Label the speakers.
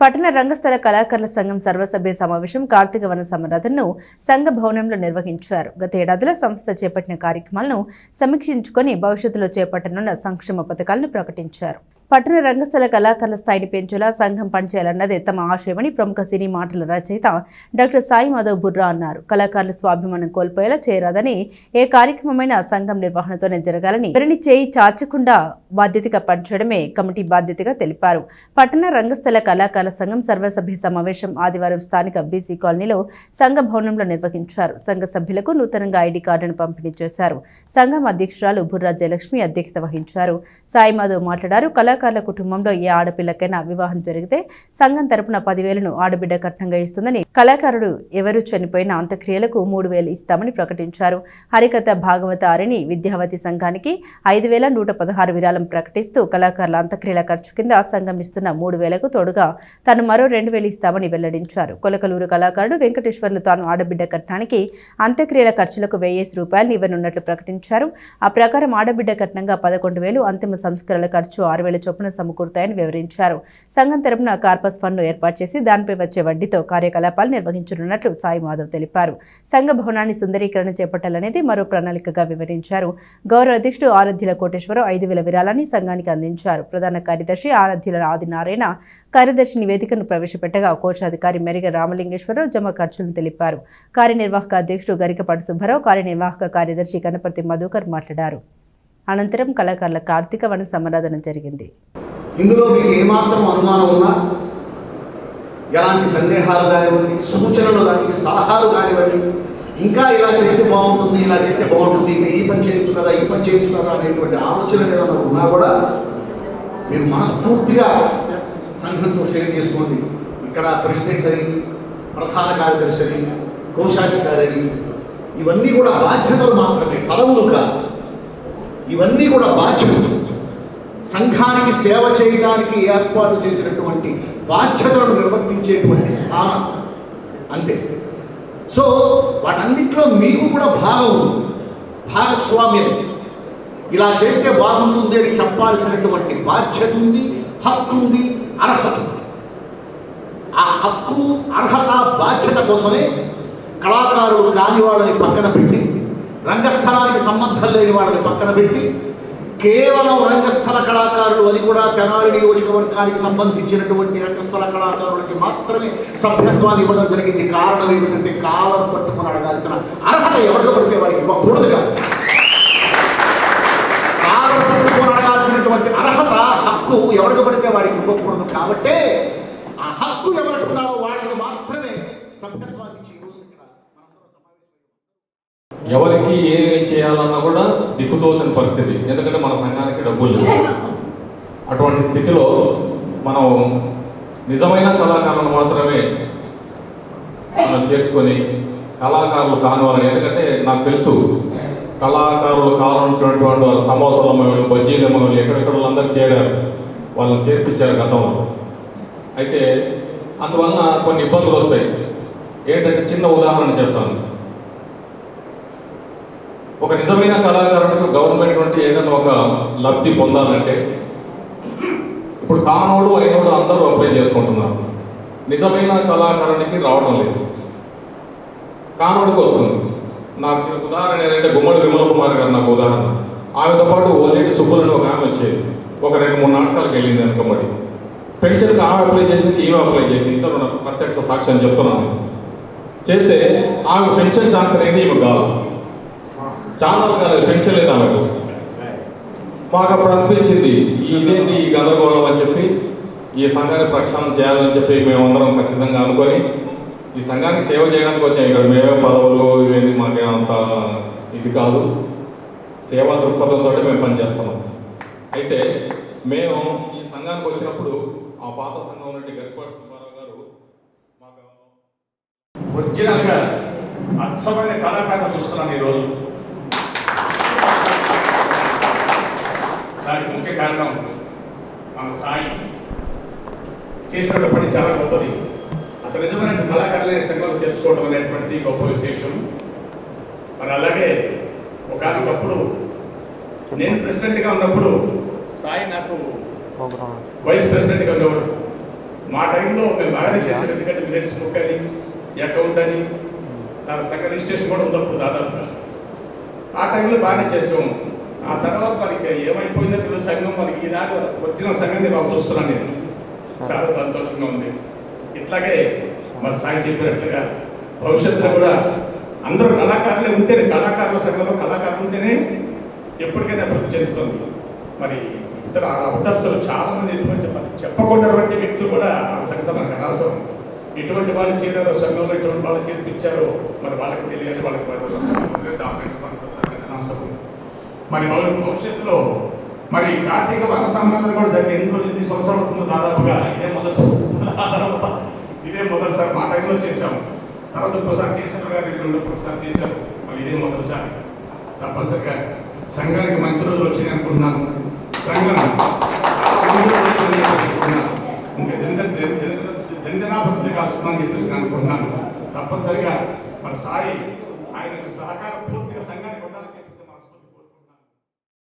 Speaker 1: పట్టణ రంగస్థల కళాకారుల సంఘం సర్వసభ్య సమావేశం కార్తీక వన సమరాధనను సంఘ భవనంలో నిర్వహించారు. గత ఏడాదిలో సంస్థ చేపట్టిన కార్యక్రమాలను సమీక్షించుకొని భవిష్యత్తులో చేపట్టనున్న సంక్షేమ పథకాలను ప్రకటించారు. పట్టణ రంగస్థల కళాకారుల స్థాయిని పెంచేలా సంఘం పనిచేయాలన్నదే తమ ఆశయమని ప్రముఖ సినీ మాటల రచయిత డాక్టర్ సాయి మాధవ్ బుర్రా అన్నారు. కళాకారుల స్వాభిమానం కోల్పోయేలా చేయరాదని ఏ కార్యక్రమమైనా సంఘం నిర్వహణతోనే జరగాలని ఎవరిని చేయి చాచకుండా బాధ్యతగా పనిచేయడమే కమిటీ బాధ్యతగా తెలిపారు. పట్టణ రంగస్థల కళాకారుల సంఘం సర్వసభ్య సమావేశం ఆదివారం స్థానిక బీసీ కాలనీలో సంఘ భవనంలో నిర్వహించారు. సంఘ సభ్యులకు నూతనంగా ఐడి కార్డును పంపిణీ చేశారు. సంఘం అధ్యక్షురాలు బుర్రా జయలక్ష్మి అధ్యక్షత వహించారు. సాయి మాధవ్ మాట్లాడారు కళాకారుల కుటుంబంలో ఏ ఆడపిల్లకైనా వివాహం జరిగితే సంఘం తరపున పదివేలను ఆడబిడ్డ కట్నంగా ఇస్తుందని కళాకారుడు ఎవరు చనిపోయిన అంత్యక్రియలకు మూడు వేలు ఇస్తామని ప్రకటించారు. హరికథ భాగవత అరిని విద్యావతి సంఘానికి ఐదు వేల నూట పదహారు విరాళం ప్రకటిస్తూ కళాకారుల అంత్యక్రియల ఖర్చు కింద సంఘం ఇస్తున్న మూడు వేలకు తోడుగా తాను మరో రెండు వేలు ఇస్తామని వెల్లడించారు. కొలకలూరు కళాకారుడు వెంకటేశ్వర్లు తాను ఆడబిడ్డ కట్నానికి అంత్యక్రియల ఖర్చులకు వెయ్యేసి రూపాయలు ఇవ్వనున్నట్లు ప్రకటించారు. ఆ ప్రకారం ఆడబిడ్డ కట్నంగా పదకొండు వేలు అంతిమ సంస్కరణల ఖర్చు ఆరు వేల చొప్పున సమకూరుతాయని వివరించారు. సంఘం తరపున కార్పస్ ఫండ్ను ఏర్పాటు చేసి దానిపై వచ్చే వడ్డీతో కార్యకలాపాలు నిర్వహించనున్నట్లు సాయి మాధవ్ తెలిపారు. సంఘ భవనాన్ని సుందరీకరణ చేపట్టాలనేది మరో ప్రణాళికగా వివరించారు. గౌరవ అధ్యక్షుడు ఆరాధ్యుల కోటేశ్వరరావు ఐదు వేల విరాళాన్ని సంఘానికి అందించారు. ప్రధాన కార్యదర్శి ఆరాధ్యుల ఆదినారాయణ కార్యదర్శి నివేదికను ప్రవేశపెట్టగా కోశాధికారి మెరిగ రామలింగేశ్వరరావు జమ ఖర్చులను తెలిపారు. కార్యనిర్వాహక అధ్యక్షుడు గరికపాటి సుబ్బారావు కార్యనిర్వాహక కార్యదర్శి గణపతి మధుకర్ మాట్లాడారు. అనంతరం కళాకారుల కార్తీక వన సమారాధన జరిగింది.
Speaker 2: ఇందులో మీకు ఏమాత్రం అనుమానం ఉన్నా ఎలాంటి సందేహాలు కానివ్వండి సూచనలు కానీ సలహాలు కానివ్వండి ఇంకా ఇలా చేస్తే బాగుంటుంది ఇలా చేస్తే బాగుంటుంది ఇంకా ఈ పని చేయొచ్చు కదా ఈ పని చేయొచ్చు కదా అనేటువంటి ఆలోచనలు ఏమైనా ఉన్నా కూడా మీరు మనస్ఫూర్తిగా సంఘంతో షేర్ చేసుకోండి. ఇక్కడ ప్రెసిడెంట్ అని ప్రధాన కార్యదర్శి అని కోశాధికారి అని ఇవన్నీ కూడా బాధ్యతలు మాత్రమే పదవులు కాదు. ఇవన్నీ కూడా బాధ్యత. సంఘానికి సేవ చేయడానికి ఏర్పాటు చేసినటువంటి బాధ్యతలను నిర్వర్తించేటువంటి స్థానం. అంతే. సో వాటన్నిటిలో మీకు కూడా భాగం భాగస్వామ్యం. ఇలా చేస్తే బాగుంటుంది అని చెప్పాల్సినటువంటి బాధ్యత ఉంది హక్కు ఉంది అర్హత ఉంది. ఆ హక్కు అర్హత బాధ్యత కోసమే కళాకారులు కాని వాళ్ళని పక్కన పెట్టి రంగస్థలానికి సంబంధం లేని వాళ్ళని పక్కన పెట్టి కేవలం రంగస్థల కళాకారులు అది కూడా తెనాలి నియోజకవర్గానికి సంబంధించినటువంటి రంగస్థల కళాకారులకి మాత్రమే సభ్యత్వాన్ని ఇవ్వడం జరిగింది. కారణం ఏమిటంటే కాలం పట్టుకుని అడగాల్సిన అర్హత ఎవరికి పడితే వారికి ఇవ్వకూడదు కాలం పట్టుకుని అడగాల్సినటువంటి అర్హత హక్కు ఎవరికి పడితే వాడికి ఇవ్వకూడదు. కాబట్టే ఆ హక్కు ఎవరికి ఉన్నారో వాడికి మాత్రమే సభ్యత్వాన్ని ఇచ్చి ఈ రోజు ఇక్కడ మనందరం సమావేశమయ్యాం.
Speaker 3: ఎవరికి ఏమి చేయాలన్నా కూడా దిక్కుతోచని పరిస్థితి. ఎందుకంటే మన సంఘానికి డబ్బులు లేవు. అటువంటి స్థితిలో మనం నిజమైన కళాకారులను మాత్రమే మనం చేర్చుకొని కళాకారులు కాని వాళ్ళని ఎందుకంటే నాకు తెలుసు కళాకారులు కావాలన్నటువంటి వాళ్ళ సమోసాలు అమ్మేవాళ్ళు బజ్జీలు అమ్మేవాళ్ళు ఎక్కడెక్కడ వాళ్ళందరూ చేరారు. వాళ్ళని చేర్పించారు గతంలో. అయితే అందువలన కొన్ని ఇబ్బందులు వస్తాయి. ఏంటంటే చిన్న ఉదాహరణ చెప్తాను. ఒక నిజమైన కళాకారుడు గవర్నమెంట్ నుండి ఏదైనా ఒక లబ్ధి పొందాలంటే ఇప్పుడు కానోడు అయినోడు అందరూ అప్లై చేసుకుంటున్నారు. నిజమైన కళాకారునికి రావడం లేదు. కానోడికి వస్తుంది. నాకు ఉదాహరణ ఏంటంటే గుమ్మడి విమల కుమార్ గారు నాకు ఉదాహరణ. ఆమెతో పాటు ఓలేటి సుబ్బులని ఒక ఆమె వచ్చేది. ఒక రెండు మూడు నాటకాలకు వెళ్ళింది వెనకబడి పెన్షన్కి ఆమె అప్లై చేసింది ఈమె అప్లై చేసింది. ఇంత ప్రత్యక్ష సాక్ష్యం చెప్తున్నాను చేస్తే ఆమె పెన్షన్ సాంక్షన్ అయింది ఈమె కావాలి చాలా కాలేదు పెన్షన్ లేదు ఆమెకు. మాకు అప్పుడు అనిపించింది ఇదేంటి ఈ గందరగోళం అని చెప్పి ఈ సంఘాన్ని ప్రక్షాళన చేయాలని చెప్పి మేమందరం ఖచ్చితంగా అనుకొని ఈ సంఘానికి సేవ చేయడానికి వచ్చాం. ఇక్కడ మేమే పదవులు ఇవన్నీ మాకేమంత ఇది కాదు. సేవా దృక్పథంతో మేము పనిచేస్తున్నాం అయితే మేము ఈ సంఘానికి వచ్చినప్పుడు ఆ పాత సంఘం నుండి గరిపాటి సుబ్బారావు గారు మాకు
Speaker 4: ఒరిజినల్గా అచ్చమైన కళాకారులు చూస్తున్నాను ఈరోజు. కారణం మన సాయి చేసినటువంటి పని చాలా గొప్పది. అసలు నిజమైన కళాకారులే సంఘంలో చేర్చుకోవడం అనేటువంటిది గొప్ప విశేషం. మరి అలాగే ఒకనొకప్పుడు నేను ప్రెసిడెంట్గా ఉన్నప్పుడు సాయి నాకు వైస్ ప్రెసిడెంట్గా ఉండేవాడు మా టైంలో మేము బాగానే చేసాం ఎందుకంటే మినిట్స్ బుక్ అని అకౌంట్ అని దాని సగం రిజిస్ట్రేషన్ కూడా ఉంది అప్పుడు దాదాపుగా. ఆ టైంలో బాగానే చేసాం ఆ తర్వాత మనకి ఏమైపోయిందో తెలుగు సంఘం. మనకి ఈనాడు వచ్చిన సంఘాన్ని వాళ్ళు చూస్తున్నాను నేను. చాలా సంతోషంగా ఉంది. ఇట్లాగే మరి సాయి చెప్పినట్లుగా భవిష్యత్తులో కూడా అందరూ కళాకారులే ఉంటేనే కళాకారుల సంఘంలో కళాకారులు ఉంటేనే ఎప్పటికైనా అభివృద్ధి చెందుతుంది. మరి ఇతర అవతర్సులు చాలా మంది ఎటువంటి మరి చెప్పకుండాటువంటి వ్యక్తులు కూడా ఆ సంగతి మనకు అనవసరం. ఎటువంటి వాళ్ళు చేరారో సంఘంలో ఇటువంటి వాళ్ళు చేర్పించారో మరి వాళ్ళకి తెలియాలి వాళ్ళకి ఆ సంగతి మనకు అనవసరం. మరి భవిష్యత్తులో మరి కార్తీక వన సంబంధం కూడా జరిగి ఎన్ని రోజులు సంవత్సరాలు అవుతుందో దాదాపుగా ఇదే మొదటి ఆ తర్వాత ఇదే మొదటిసారి మా టైంలో చేశాము. తర్వాత ఒకసారి కేసీఆర్ గారు ఇక్కడ ఉన్నప్పుడు ఒకసారి చేశాము. మరి ఇదే మొదటిసారి. తప్పనిసరిగా సంఘానికి మంచి రోజులు వచ్చింది అనుకుంటున్నాను. సంఘం ఇంకా దినదినాభివృద్ధి కాస్తుందని చెప్పేసి అనుకుంటున్నాను. తప్పనిసరిగా మరి సాయి ఆయనకు సహకారం పూర్తిగా సంఘానికి